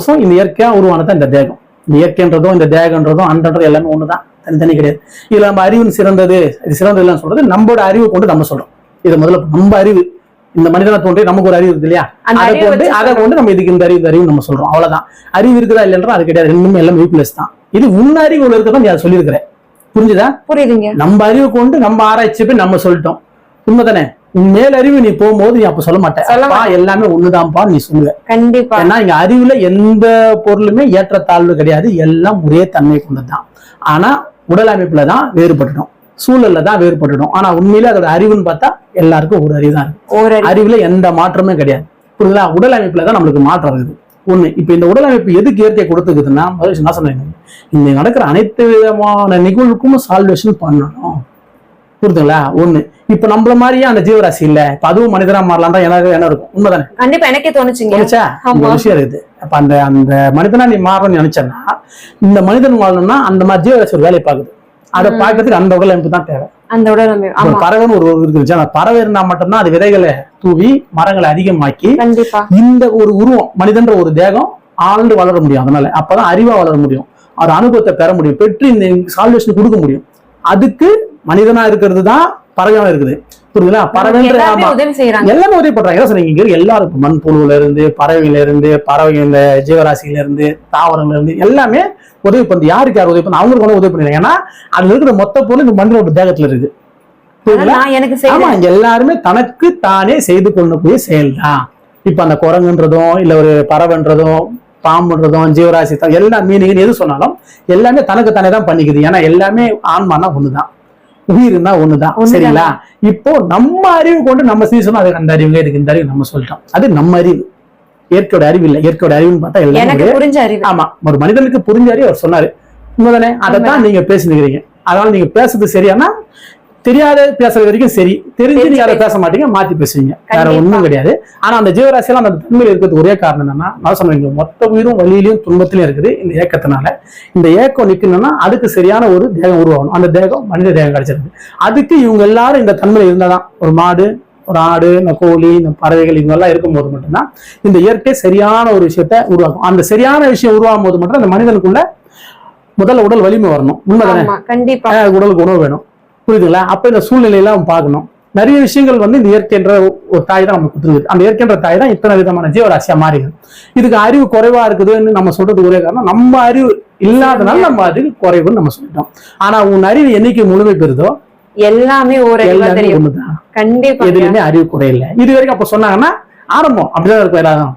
பர்பஸும் இந்த இயற்கையா உருவானதான் இந்த தேகம். இந்த இயற்கைன்றதும் இந்த தேகன்றதும் அன்றதும் எல்லாமே ஒண்ணுதான். தனித்தனி கிடையாது. இதுல நம்ம அறிவின் சிறந்தது இது சிறந்தது இல்லைன்னு சொல்றது நம்மளோட அறிவை கொண்டு நம்ம சொல்றோம். இது முதல்ல நம்ம அறிவு. இந்த மனிதனை தோன்றி நமக்கு ஒரு அறிவு இருக்கு இல்லையா? அதை அறிவை கொண்டு அதை கொண்டு நம்ம இதுக்கு இந்த அறிவு அறிவு நம்ம சொல்றோம். அவ்வளவுதான். அறிவு இருக்குதா இல்லைன்றா அது கிடையாது. ரெண்டுமே எல்லாம் வீக்னஸ் தான். இது உன் அறிவு இருக்கிறதா நீ அதை சொல்லியிருக்கிற. புரிஞ்சுதா? புரியுதுங்க. நம்ம அறிவு கொண்டு நம்ம ஆராய்ச்சி போய் நம்ம சொல்லிட்டோம். உண்மைதானே? உன் மேல் அறிவு நீ போகும்போது நீ அப்ப சொல்ல மாட்டேன் எல்லாமே ஒண்ணுதான்ப்பா நீ சொல்லுவ. கண்டிப்பா. ஏன்னா இங்க அறிவுல எந்த பொருளுமே ஏற்றத்தாழ்வு கிடையாது. எல்லாம் ஒரே தன்மை கொண்டதுதான். ஆனா உடல் அமைப்புல தான் வேறுபட்டுடும் சூழல்ல தான் வேறுபட்டுடும் ஆனா உண்மையில அதோட அறிவுன்னு பார்த்தா எல்லாருக்கும் ஒரு அறிவு தான் ஒரு அறிவு. அறிவுல எந்த மாற்றமே கிடையாது. புரியுங்களா உடல் அமைப்புல தான் நம்மளுக்கு மாற்றம் இருக்குது ஒண்ணு இப்ப இந்த உடல் அமைப்பு எதுக்கு இயற்கை கொடுத்துக்குதுன்னா முதல்ல என்ன சொன்னீங்க இந்த நடக்கிற அனைத்து விதமான நிகழ்வுக்கும் சால்வேஷன் பண்ணணும். புரியுதுங்களா ஒண்ணு. இப்ப நம்மள மாதிரியே அந்த ஜீவராசி இல்ல. இப்ப அதுவும் மனிதனா மாறலாம் தான் எனக்கு என்ன இருக்கும். உண்மைதானே? கண்டிப்பா எனக்கே தோணுச்சுங்க. நினைச்சா. விஷயம் இருக்குது. அப்ப அந்த அந்த மனிதனா நீ மாறணும்னு நினைச்சேன்னா இந்த மனிதன் வாழணும்னா அந்த மாதிரி ஜீவராசி ஒரு வேலையை பார்க்குது. அதை பார்க்கறதுக்கு அந்த உடல் அமைப்பு தான் தேவை. அந்த உடல் அமைப்பு. ஒரு ஆமா. பறவைன்னு ஒரு இருக்குது. அந்த பறவை இருந்தா மட்டும்தான் அது விதைகளை தூவி மரங்களை அதிகமாக்கி இந்த ஒரு உருவம் மனிதன்ற ஒரு தேகம் ஆழ்ந்து வளர முடியும். அதனால அப்பதான் அறிவா வளர முடியும். ஒரு அனுபவத்தை பெற முடியும். பெற்று இந்த சால்வேஷன் கொடுக்க முடியும். அதுக்கு மனிதனா இருக்கிறது தான் பறவையா இருக்குது. புரியுதுங்களா? பறவைன்ற எல்லாமே உதவி பண்றாங்க. சொன்னீங்க எல்லாருக்கும் மண்புழுல இருந்து பறவையில இருந்து பறவைகள ஜீவராசியில இருந்து தாவரங்கள்ல இருந்து எல்லாமே உதவி பண்ணு யாருக்கு யார் உதவி பண்ணு அவங்களுக்கு உதவி பண்ணுறாங்க ஏன்னா அதுல இருக்கிற மொத்த பொருள் இந்த மனிதனோட தேகத்துல இருக்கு. ஆமா எல்லாருமே தனக்கு தானே செய்து கொள்ளக்கூடிய செயல் தான் இப்ப அந்த குரங்குன்றதும் இல்ல ஒரு பறவைன்றதும் பாம்புன்றதும் ஜீவராசி தான் எல்லா மீனிங் எது சொன்னாலும் எல்லாமே தனக்கு தானே தான் பண்ணிக்குது. ஏன்னா எல்லாமே ஆன்மானா ஒண்ணுதான். உயிர்னா ஒண்ணுதான். சரிங்களா? இப்போ நம்ம அறிவு கொண்டு நம்ம சீசனும் அதுக்கு அந்த அறிவுங்க இதுக்கு இந்த அறிவு நம்ம சொல்லிட்டோம். அது நம்ம அறிவு. இயற்கையோட அறிவு இல்லை. இயற்கையோட அறிவுன்னு பார்த்தா எல்லாமே ஆமா. ஒரு மனிதனுக்கு புரிஞ்ச அறிவு அவர் சொன்னாரு. உண்மைதானே? அதைத்தான் நீங்க பேசினுக்கிறீங்க. அதனால நீங்க பேசுறது சரியானா தெரியாத பேசுறது வரைக்கும் சரி. தெரிஞ்சு நீங்க அதை பேச மாட்டீங்க மாத்தி பேசுவீங்க. வேற. ஒண்ணும் கிடையாது. ஆனா அந்த ஜீவராசியெல்லாம் அந்த தன்மையில் இருக்கிறதுக்கு ஒரே காரணம் என்னன்னா நான் சொன்னீங்க மொத்த உயிரும் வழியிலையும் துன்பத்திலையும் இருக்குது இந்த ஏக்கத்தினால. இந்த ஏக்கம் நிக்கணும்னா அதுக்கு சரியான ஒரு தேகம் உருவாகணும். அந்த தேகம் மனித தேகம் கிடைச்சிருக்கு அதுக்கு இவங்க எல்லாரும் இந்த தன்மையில இருந்தாதான். ஒரு மாடு ஒரு ஆடு இந்த கோழி இந்த பறவைகள் இவங்க எல்லாம் இருக்கும்போது மட்டும்தான் இந்த இயற்கை சரியான ஒரு விஷயத்த உருவாக்கும். அந்த சரியான விஷயம் உருவாகும் போது மட்டும் அந்த மனிதனுக்குள்ள முதல்ல உடல் வலிமை வரணும். உண்மைதானே? கண்டிப்பா. உடலுக்கு உணவு வேணும். புரியுதுங்களா? அப்ப இந்த சூழ்நிலையெல்லாம் பார்க்கணும். நிறைய விஷயங்கள் வந்து இந்த இயற்கைன்ற ஒரு தாய் தான் நமக்கு கொடுத்துருக்கு அந்த இயற்கைன்ற தாய் தான் இத்தனை விதமான ஜீவராசியா மாறிடுது. இதுக்கு அறிவு குறைவா இருக்குதுன்னு நம்ம சொல்றதுக்கு ஒரே காரணம் நம்ம அறிவு இல்லாதனால நம்ம அறிவு குறைவுன்னு நம்ம சொல்லிட்டோம். ஆனா உன் அறிவு என்னைக்கு முழுமை பெறுதோ எல்லாமே ஒரு கண்டிப்பா எதுலையுமே அறிவு குறையில்லை இது வரைக்கும் அப்ப சொன்னாங்கன்னா ஆரம்பம். அப்படிதான் இருக்கும் எல்லாரும்.